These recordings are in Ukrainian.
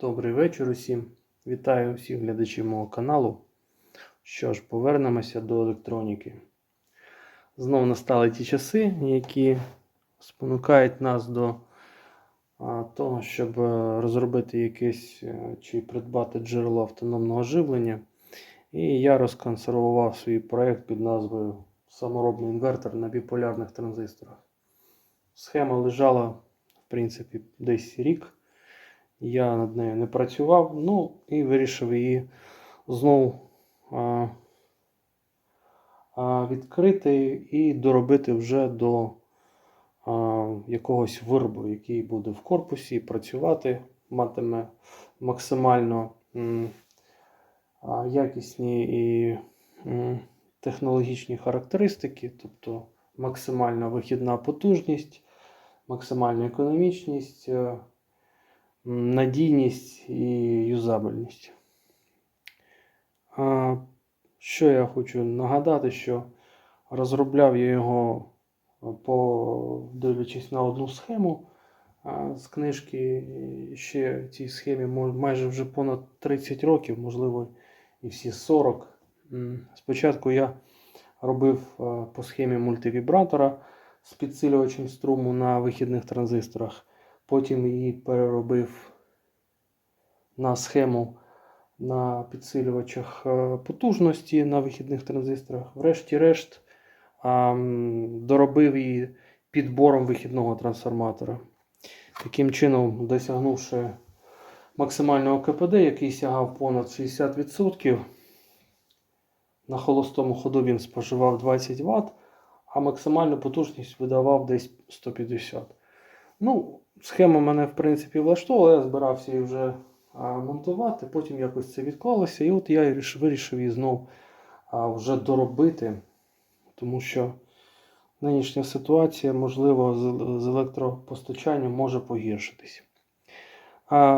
Добрий вечір усім. Вітаю всіх глядачів мого каналу. Що ж, повернемося до електроніки. Знову настали ті часи, які спонукають нас до того, щоб е, розробити якесь е, чи придбати джерело автономного живлення. І я розконсервував свій проєкт під назвою Саморобний інвертор на біполярних транзисторах. Схема лежала, в принципі, десь рік. Я над нею не працював, ну і вирішив її знову а, а, відкрити і доробити вже до а, якогось виробу, який буде в корпусі, працювати, матиме максимально м, а, якісні і м, технологічні характеристики, тобто максимальна вихідна потужність, максимальна економічність. Е, надійність і юзабельність. Що я хочу нагадати, що розробляв я його по дивлячись на одну схему з книжки. Ще цій схемі майже вже понад 30 років, можливо, і всі 40. Спочатку я робив по схемі мультивібратора з підсилювачем струму на вихідних транзисторах. Потім її переробив на схему на підсилювачах е, потужності на вихідних транзисторах. Врешті-решт доробив її підбором вихідного трансформатора. Таким чином, досягнувши максимального КПД, який сягав понад 60%, на холостому ходу він споживав 20 Вт, а максимальну потужність видавав десь 150. Ну, схема мене, в принципі, влаштовувала, я збирався її вже монтувати, потім якось це відклалося, і от я вирішив її знов вже доробити, тому що нинішня ситуація, можливо, з електропостачанням може погіршитись.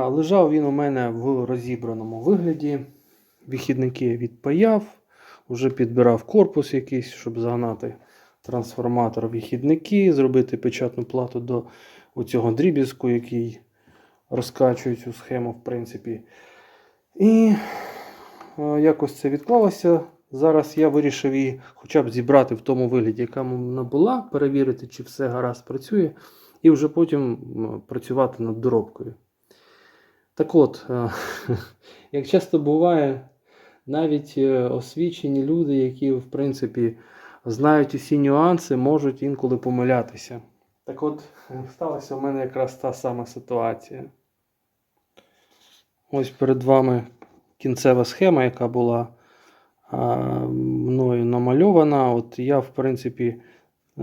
Лежав він у мене в розібраному вигляді. Вихідники відпаяв, вже підбирав корпус якийсь, щоб загнати трансформатор в вихідники, зробити печатну плату до оцього дріб'язку, який розкачує цю схему, в принципі. І е, якось це відклалося. Зараз я вирішив її хоча б зібрати в тому вигляді, яка вона була, перевірити, чи все гаразд працює, і вже потім працювати над доробкою. Так от, е, як часто буває, навіть е, освічені люди, які, в принципі, знають усі нюанси, можуть інколи помилятися. Так от, сталася в мене якраз та сама ситуація. Ось перед вами кінцева схема, яка була а, мною намальована. От я, в принципі, е,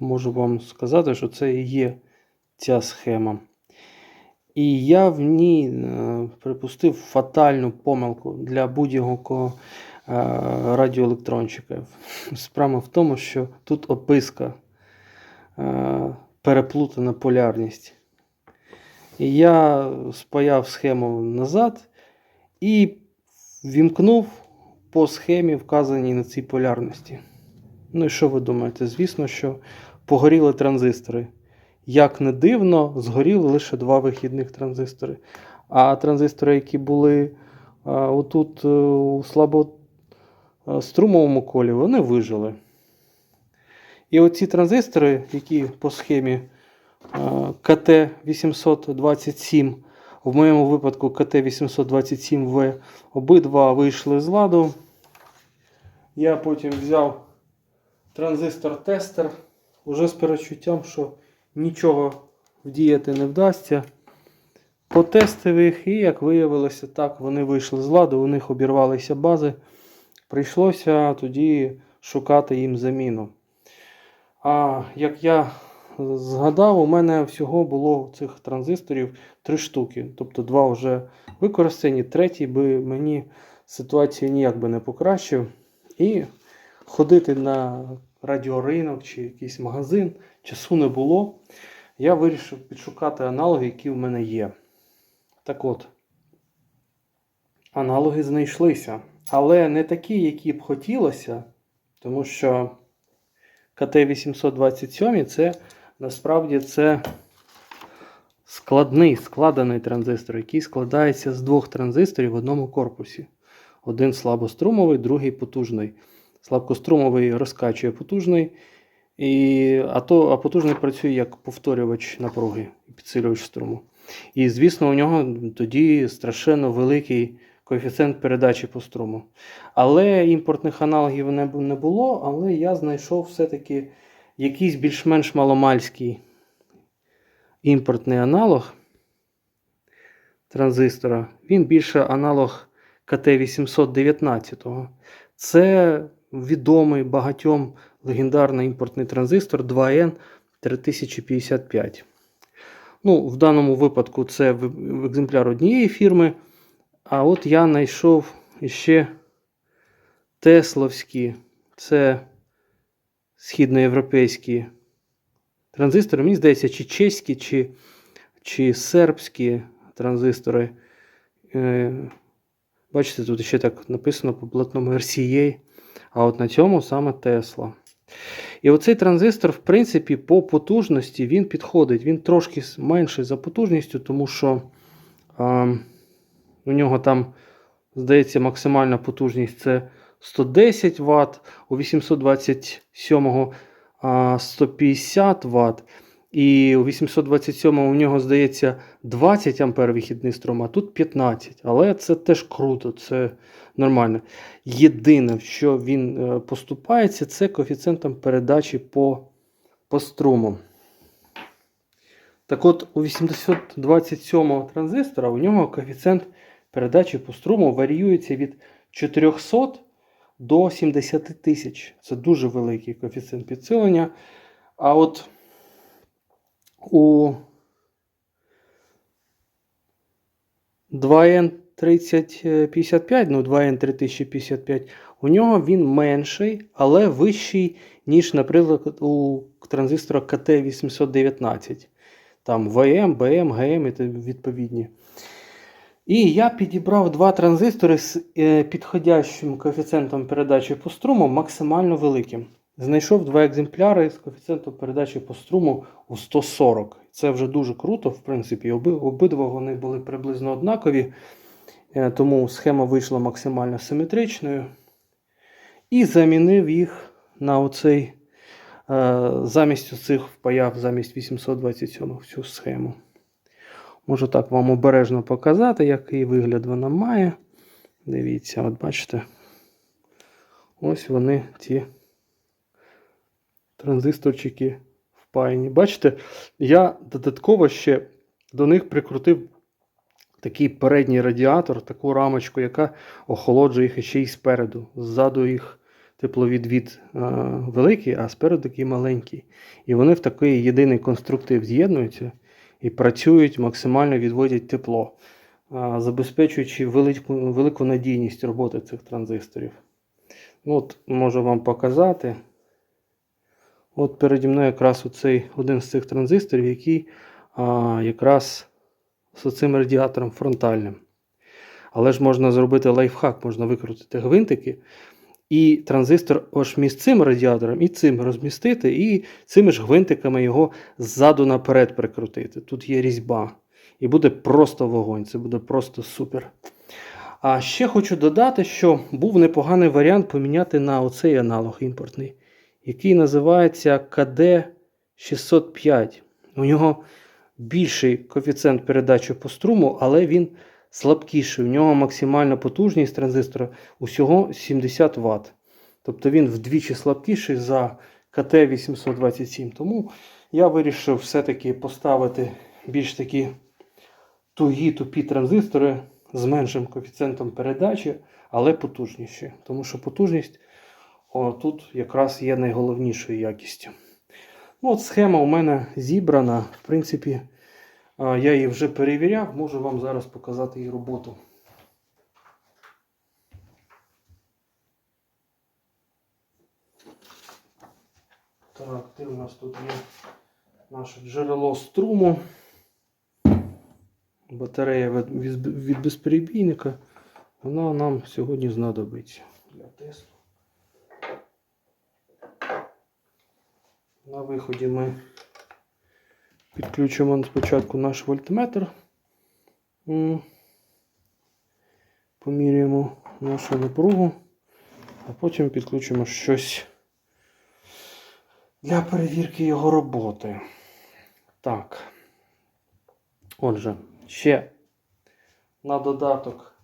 можу вам сказати, що це і є ця схема. І я в ній е, припустив фатальну помилку для будь-якого е, радіоелектрончика. Справа в тому, що тут описка переплутана полярність. І я спаяв схему назад і вімкнув по схемі, вказаній на цій полярності. Ну і що ви думаєте? Звісно, що погоріли транзистори. Як не дивно, згоріли лише два вихідних транзистори. А транзистори, які були а, отут е, у слабострумовому колі, вони вижили. І оці транзистори, які по схемі КТ-827, в моєму випадку КТ-827В, обидва вийшли з ладу. Я потім взяв транзистор-тестер, уже з перечуттям, що нічого вдіяти не вдасться. Потестив їх, і як виявилося, так, вони вийшли з ладу, у них обірвалися бази. Прийшлося тоді шукати їм заміну. А як я згадав, у мене всього було цих транзисторів три штуки. Тобто два вже використані, третій би мені ситуацію ніяк би не покращив. І ходити на радіоринок чи якийсь магазин часу не було. Я вирішив підшукати аналоги, які в мене є. Так от, аналоги знайшлися. Але не такі, які б хотілося, тому що КТ-827 це насправді це складний, складений транзистор, який складається з двох транзисторів в одному корпусі. Один слабострумовий, другий потужний. Слабкострумовий розкачує потужний, і, а, то, а потужний працює як повторювач напруги підсилювач струму. І, звісно, у нього тоді страшенно великий коефіцієнт передачі по струму. Але імпортних аналогів не, бу- не було, але я знайшов все-таки якийсь більш-менш маломальський імпортний аналог транзистора. Він більше аналог КТ-819. Це відомий багатьом легендарний імпортний транзистор 2N 3055. Ну, в даному випадку це екземпляр однієї фірми. А от я знайшов ще Тесловські. Це східноєвропейські транзистори. Мені здається, чи чеські, чи, чи сербські транзистори. Е, бачите, тут ще так написано по блатному RCA. А от на цьому саме Tesla. І оцей транзистор, в принципі, по потужності він підходить. Він трошки менший за потужністю, тому що а, у нього там, здається, максимальна потужність це 110 Вт, у 827 а, 150 Вт. І у 827 у нього, здається, 20 ампер вихідний струм, а тут 15. Але це теж круто, це нормально. Єдине, в що він е, поступається, це коефіцієнтом передачі по, по струму. Так от, у 827 транзистора у нього коефіцієнт передачі по струму варіюється від 400 до 70 тисяч. Це дуже великий коефіцієнт підсилення. А от у 2N 3055, ну 2N 3055, у нього він менший, але вищий, ніж, наприклад, у транзистора КТ819. Там ВМ, БМ, ГМ і відповідні. І я підібрав два транзистори з е, підходящим коефіцієнтом передачі по струму максимально великим. Знайшов два екземпляри з коефіцієнтом передачі по струму у 140. Це вже дуже круто, в принципі. Оби, обидва вони були приблизно однакові, е, тому схема вийшла максимально симетричною. І замінив їх на оцей, е, замість цих впаяв, замість 827 в цю схему. Можу так вам обережно показати, який вигляд вона має. Дивіться, от бачите. Ось вони ті транзисторчики впаяні. Бачите, я додатково ще до них прикрутив такий передній радіатор, таку рамочку, яка охолоджує їх ще й спереду. Ззаду їх тепловідвід е, великий, а спереду такий маленький. І вони в такий єдиний конструктив з'єднуються і працюють, максимально відводять тепло, забезпечуючи велику, велику надійність роботи цих транзисторів. Ну, от, можу вам показати. От переді мною якраз оцей один з цих транзисторів, який а, якраз з цим радіатором фронтальним. Але ж можна зробити лайфхак, можна викрутити гвинтики, і транзистор аж між цим радіатором і цим розмістити, і цими ж гвинтиками його ззаду наперед прикрутити. Тут є різьба. І буде просто вогонь, це буде просто супер. А ще хочу додати, що був непоганий варіант поміняти на оцей аналог імпортний, який називається КД605. У нього більший коефіцієнт передачі по струму, але він слабкіший. У нього максимальна потужність транзистора усього 70 Вт. Тобто він вдвічі слабкіший за КТ827. Тому я вирішив все-таки поставити більш такі тугі тупі транзистори з меншим коефіцієнтом передачі, але потужніші. Тому що потужність о, тут якраз є найголовнішою якістю. Ну, от схема у мене зібрана. В принципі, я її вже перевіряв, можу вам зараз показати її роботу. Так, де у нас тут є наше джерело струму. Батарея від, безперебійника. Вона нам сьогодні знадобиться для тесту. На виході ми Підключимо спочатку наш вольтметр. Поміряємо нашу напругу, а потім підключимо щось для перевірки його роботи. Так. Отже, ще на додаток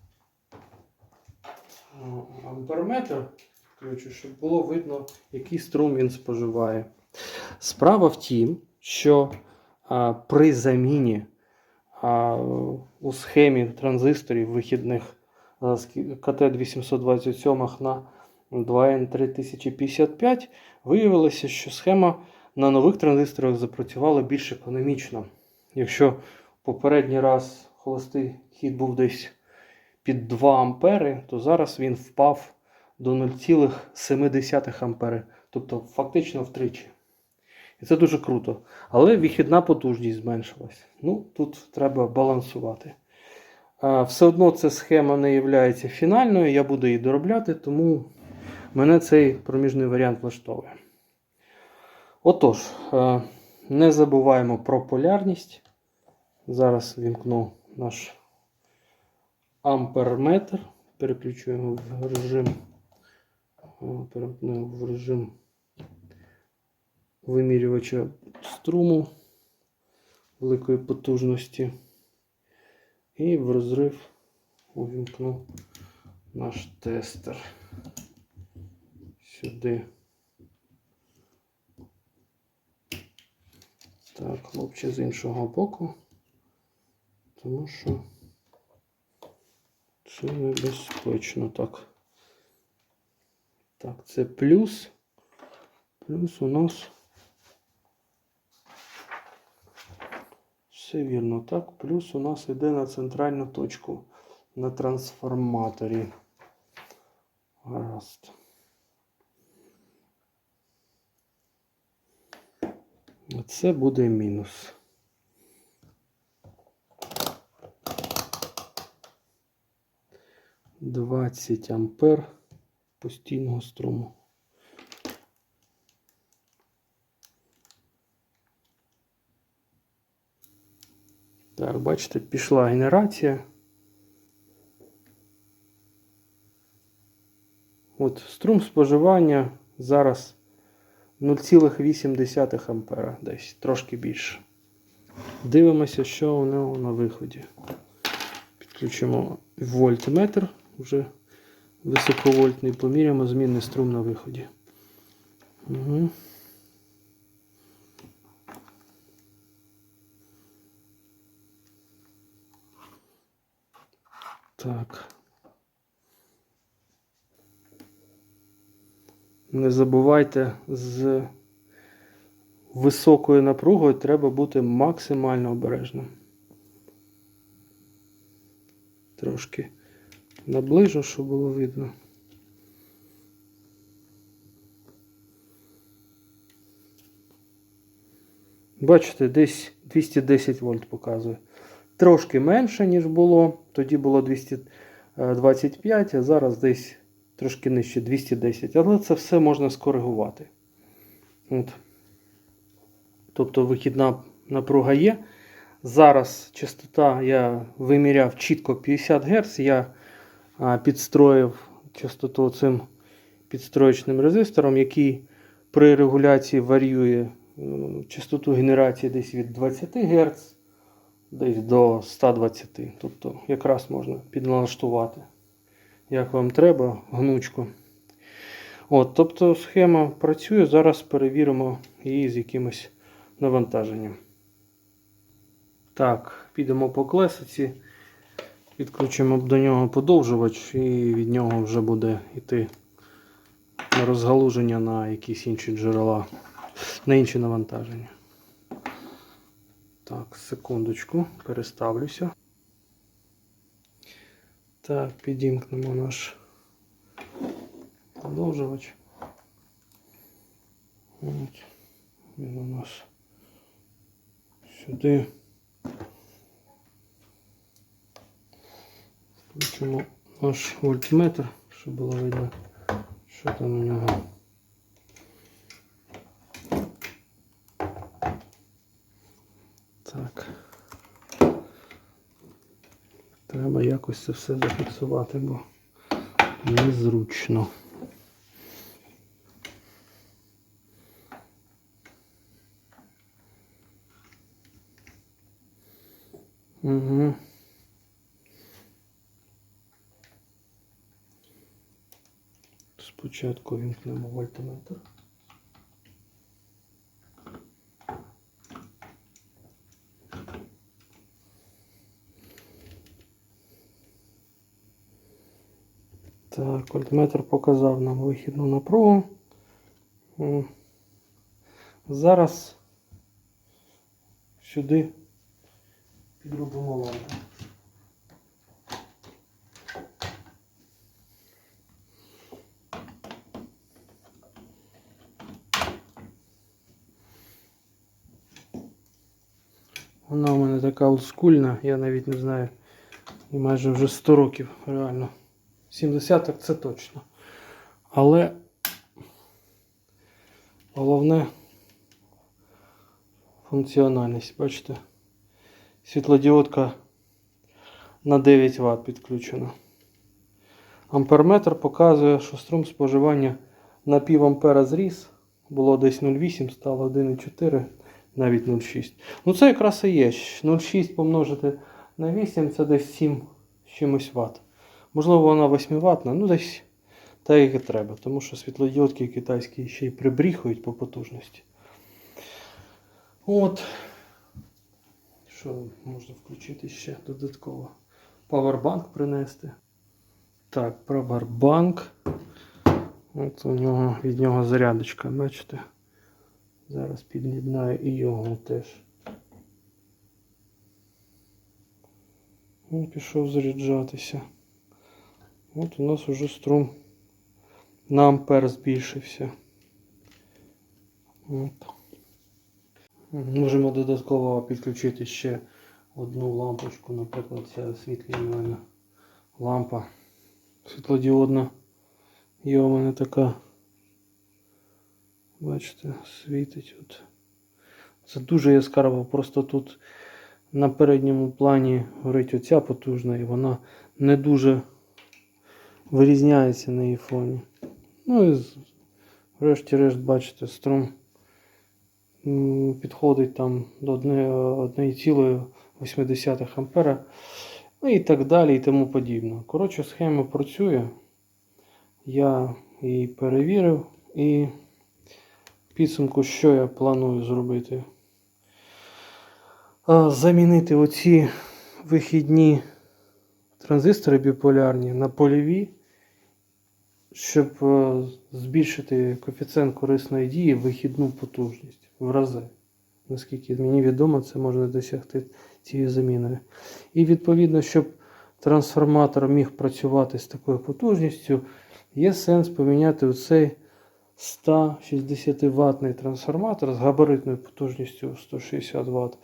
е, амперметр включу, щоб було видно, який струм він споживає. Справа в тім, що при заміні у схемі транзисторів вихідних з КТ-827 на 2N3055 виявилося, що схема на нових транзисторах запрацювала більш економічно. Якщо попередній раз холостий хід був десь під 2 ампери, то зараз він впав до 0,7 ампери, тобто фактично втричі. І це дуже круто. Але вихідна потужність зменшилась. Ну, тут треба балансувати. Все одно ця схема не є фінальною, я буду її доробляти, тому мене цей проміжний варіант влаштовує. Отож, не забуваємо про полярність. Зараз вімкну наш амперметр. Переключуємо в режим, в режим вимірювача струму великої потужності. І в розрив увімкну наш тестер сюди. Так, хлопче з іншого боку, тому що це небезпечно. Так. Так, це плюс. Плюс у нас. Все вірно, так. Плюс у нас йде на центральну точку на трансформаторі. Гаразд. Це буде мінус. Двадцять ампер постійного струму. Так, бачите, пішла генерація. От струм споживання зараз 0,8 ампера, десь трошки більше. Дивимося, що у нього на виході. Підключимо вольтметр, вже високовольтний, поміряємо змінний струм на виході. Угу. Так. Не забувайте, з високою напругою треба бути максимально обережним. Трошки наближу, щоб було видно. Бачите, десь 210 вольт показує. Трошки менше, ніж було. Тоді було 225, а зараз десь трошки нижче 210. Але це все можна скоригувати. От. Тобто вихідна напруга є. Зараз частота я виміряв чітко 50 Гц. Я підстроїв частоту цим підстроєчним резистором, який при регуляції варіює е, частоту генерації десь від 20 Гц десь до 120. Тобто якраз можна підналаштувати, як вам треба, гнучку. От, Тобто схема працює, зараз перевіримо її з якимось навантаженням. Так, підемо по класиці, підключимо до нього подовжувач і від нього вже буде йти розгалуження на якісь інші джерела, на інші навантаження. Так, секундочку, переставлюся. Так, підімкнемо наш продовжувач. От. Він у нас сюди. Включимо наш вольтметр, щоб було видно, що там у нього. Так. Треба якось це все зафіксувати, бо незручно. Угу. Спочатку вімкнемо вольтометр. Так, вольтметр показав нам вихідну напругу. Зараз сюди підробимо лампу. Вона у мене така олдскульна, я навіть не знаю. І майже вже 100 років, реально. 70 так це точно. Але головне функціональність. Бачите? Світлодіодка на 9 Вт підключена. Амперметр показує, що струм споживання на пів ампера зріс. Було десь 0,8, стало 1,4, навіть 0,6. Ну це якраз і є. 0,6 помножити на 8 це десь 7 з чимось Вт. Можливо, вона 8 ватна, ну десь так як і треба, тому що світлодіодки китайські ще й прибріхують по потужності. От. Що можна включити ще додатково? Павербанк принести. Так, павербанк. От у нього від нього зарядочка, бачите? Зараз під'єднаю і його теж. Він пішов заряджатися. От у нас уже струм на ампер збільшився. От. Можемо додатково підключити ще одну лампочку, наприклад, ця освітлювальна лампа світлодіодна. Є у мене така. Бачите, світить. От. Це дуже яскраво, просто тут на передньому плані горить оця потужна і вона не дуже вирізняється на її фоні. Ну і врешті-решт, бачите, струм підходить там до 1,8 ампера. Ну і так далі, і тому подібне. Коротше, схема працює. Я її перевірив і підсумку, що я планую зробити? Замінити оці вихідні транзистори біполярні на польові, щоб е, збільшити коефіцієнт корисної дії вихідну потужність в рази. Наскільки мені відомо, це можна досягти цією заміною. І відповідно, щоб трансформатор міг працювати з такою потужністю, є сенс поміняти оцей 160 ватний трансформатор з габаритною потужністю 160 Вт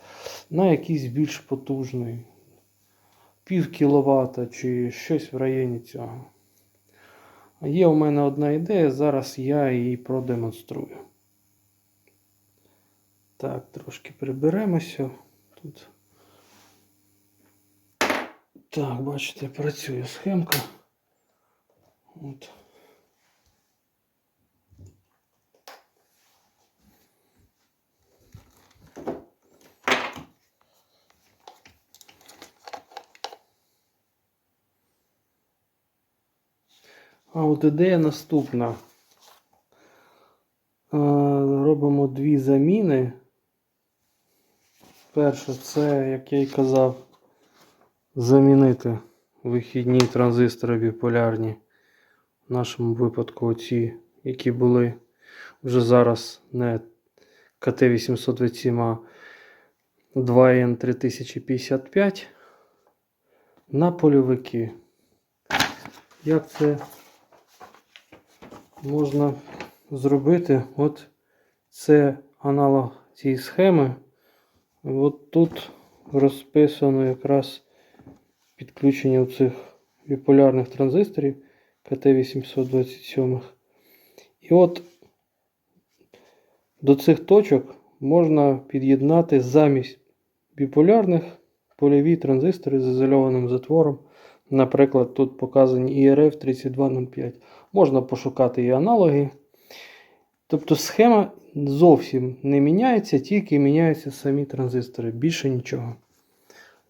на якийсь більш потужний пів кіловата чи щось в районі цього. Є у мене одна ідея, зараз я її продемонструю. Так, трошки приберемося тут. Так, бачите, працює схемка. От. А от ідея наступна. Е, Робимо дві заміни. Перше, це, як я й казав, замінити вихідні транзистори біполярні. В нашому випадку оці, які були вже зараз не КТ-827, а 2N3055 на польовики. Як це можна зробити? От це аналог цієї схеми. От тут розписано якраз підключення цих біполярних транзисторів КТ-827. І от до цих точок можна під'єднати замість біполярних польові транзистори з ізольованим затвором Наприклад, тут показані IRF 3205. Можна пошукати і аналоги. Тобто схема зовсім не міняється, тільки міняються самі транзистори. Більше нічого.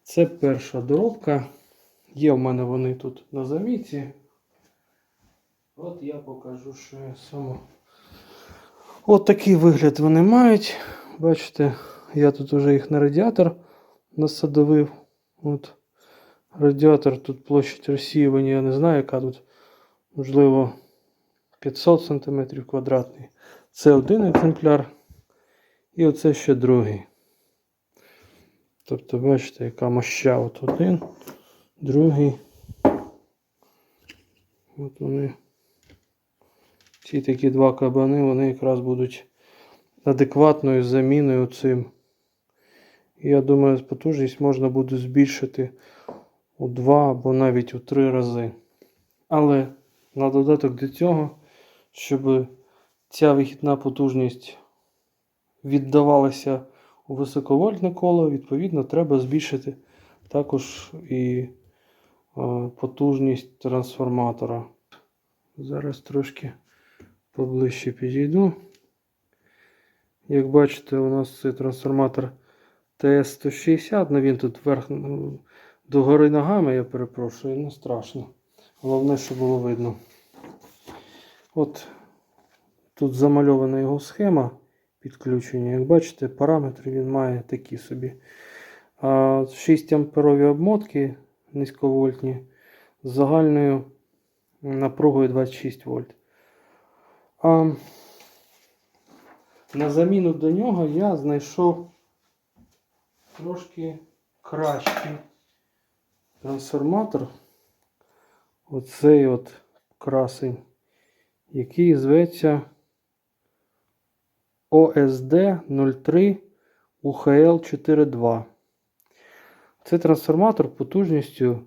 Це перша доробка. Є в мене вони тут на замітці. От я покажу, що я саме. От такий вигляд вони мають. Бачите, я тут вже їх на радіатор насадовив. От. Радіатор тут площадь розсіювання, я не знаю, яка тут, можливо, 500 см квадратний. Це один екземпляр. І оце ще другий. Тобто, бачите, яка моща. От один, другий. От вони. Ці такі два кабани, вони якраз будуть адекватною заміною цим. Я думаю, потужність можна буде збільшити у два або навіть у три рази. Але на додаток до цього, щоб ця вихідна потужність віддавалася у високовольтне коло, відповідно, треба збільшити також і е, потужність трансформатора. Зараз трошки поближче підійду. Як бачите, у нас цей трансформатор ТС-160, ну він тут вверх ну, догори ногами, я перепрошую, не страшно. Головне, щоб було видно. От тут замальована його схема підключення. Як бачите, параметри він має такі собі. А 6 амперові обмотки низьковольтні з загальною напругою 26 вольт. А на заміну до нього я знайшов трошки кращий трансформатор. Оцей от красень, який зветься OSD 03 UHL 42. Це трансформатор потужністю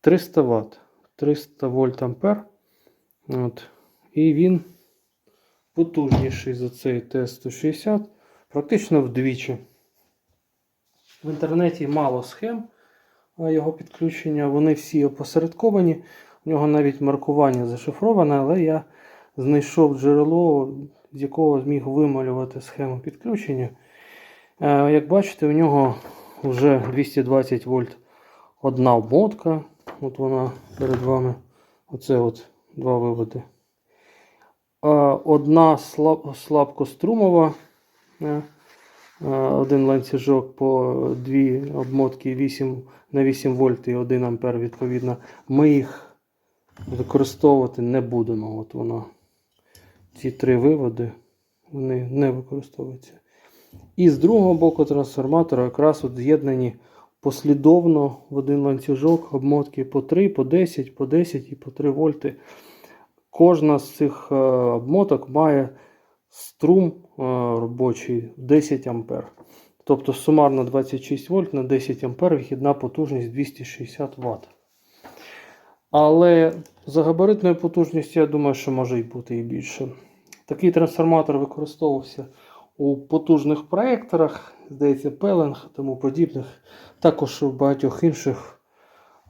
300 Вт, 300 вольт ампер. От. І він потужніший за цей Т-160, практично вдвічі. В інтернеті мало схем його підключення, вони всі опосередковані. У нього навіть маркування зашифроване, але я знайшов джерело, з якого зміг вималювати схему підключення. Е, Як бачите, у нього вже 220 вольт одна обмотка. От вона перед вами. Оце от два виводи. Е, Одна слаб, слабкострумова. е, Один ланцюжок по дві обмотки 8 на 8 вольт і 1 ампер відповідно. Ми їх використовувати не будемо. От вона. Ці три виводи вони не використовуються. І з другого боку трансформатора якраз от з'єднані послідовно в один ланцюжок обмотки по 3, по 10, по 10 і по 3 вольти. Кожна з цих е, обмоток має струм е, робочий 10 ампер. Тобто сумарно 26 вольт на 10 ампер вихідна потужність 260 Вт. Але за габаритною потужністю, я думаю, що може і бути і більше. Такий трансформатор використовувався у потужних проєкторах, здається, пеленг тому подібних, також у багатьох інших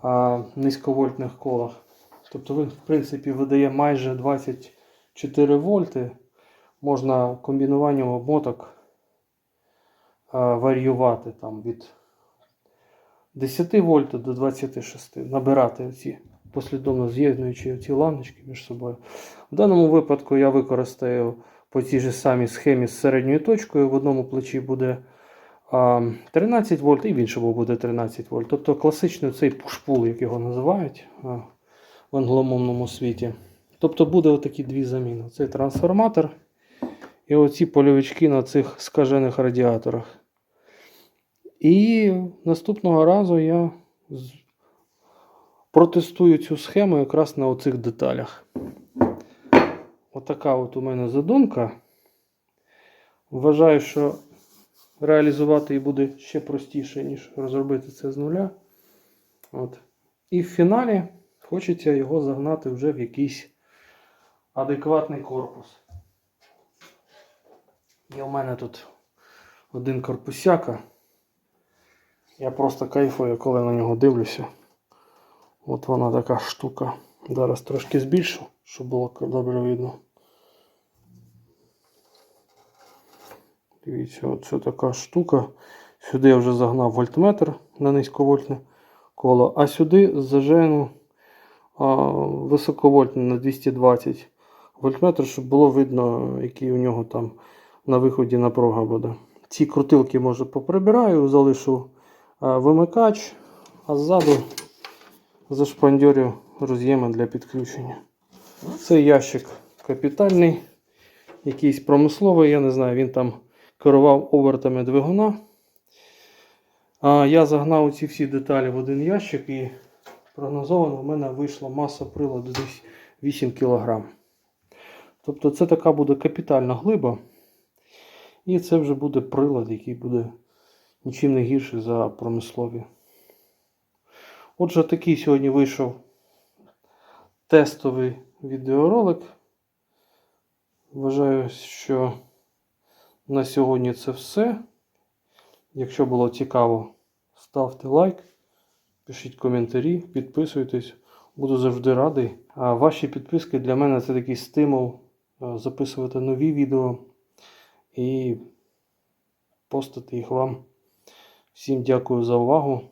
а, низьковольтних колах. Тобто він, в принципі, видає майже 24 вольти. Можна комбінуванням обмоток а, варіювати там від 10 вольт до 26, набирати ці послідовно з'єднуючи ці лампочки між собою. В даному випадку я використаю по цій же самій схемі з середньою точкою. В одному плечі буде 13 вольт і в іншому буде 13 вольт. Тобто класичний цей пушпул, як його називають в англомовному світі. Тобто буде отакі дві заміни. Цей трансформатор і оці польовички на цих скажених радіаторах. І наступного разу я протестую цю схему якраз на оцих деталях. Отака от у мене задумка. Вважаю, що реалізувати її буде ще простіше, ніж розробити це з нуля. От. І в фіналі хочеться його загнати вже в якийсь адекватний корпус. Є у мене тут один корпусяка. Я просто кайфую, коли на нього дивлюся. От вона така штука. Зараз трошки збільшу, щоб було добре видно. Дивіться, от це така штука. Сюди я вже загнав вольтметр на низьковольтне коло, а сюди зажену а, високовольтне на 220 вольтметр, щоб було видно, який у нього там на виході напруга буде. Ці крутилки, може, поприбираю, залишу а, вимикач, а ззаду зашпандьорю роз'єми для підключення. Цей ящик капітальний, якийсь промисловий, я не знаю, він там керував обертами двигуна. А я загнав ці всі деталі в один ящик і прогнозовано в мене вийшла маса приладу десь 8 кг. Тобто це така буде капітальна глиба. І це вже буде прилад, який буде нічим не гірший за промислові. Отже, такий сьогодні вийшов тестовий відеоролик. Вважаю, що на сьогодні це все. Якщо було цікаво, ставте лайк, пишіть коментарі, підписуйтесь. Буду завжди радий. А ваші підписки для мене це такий стимул е, записувати нові відео і постити їх вам. Всім дякую за увагу.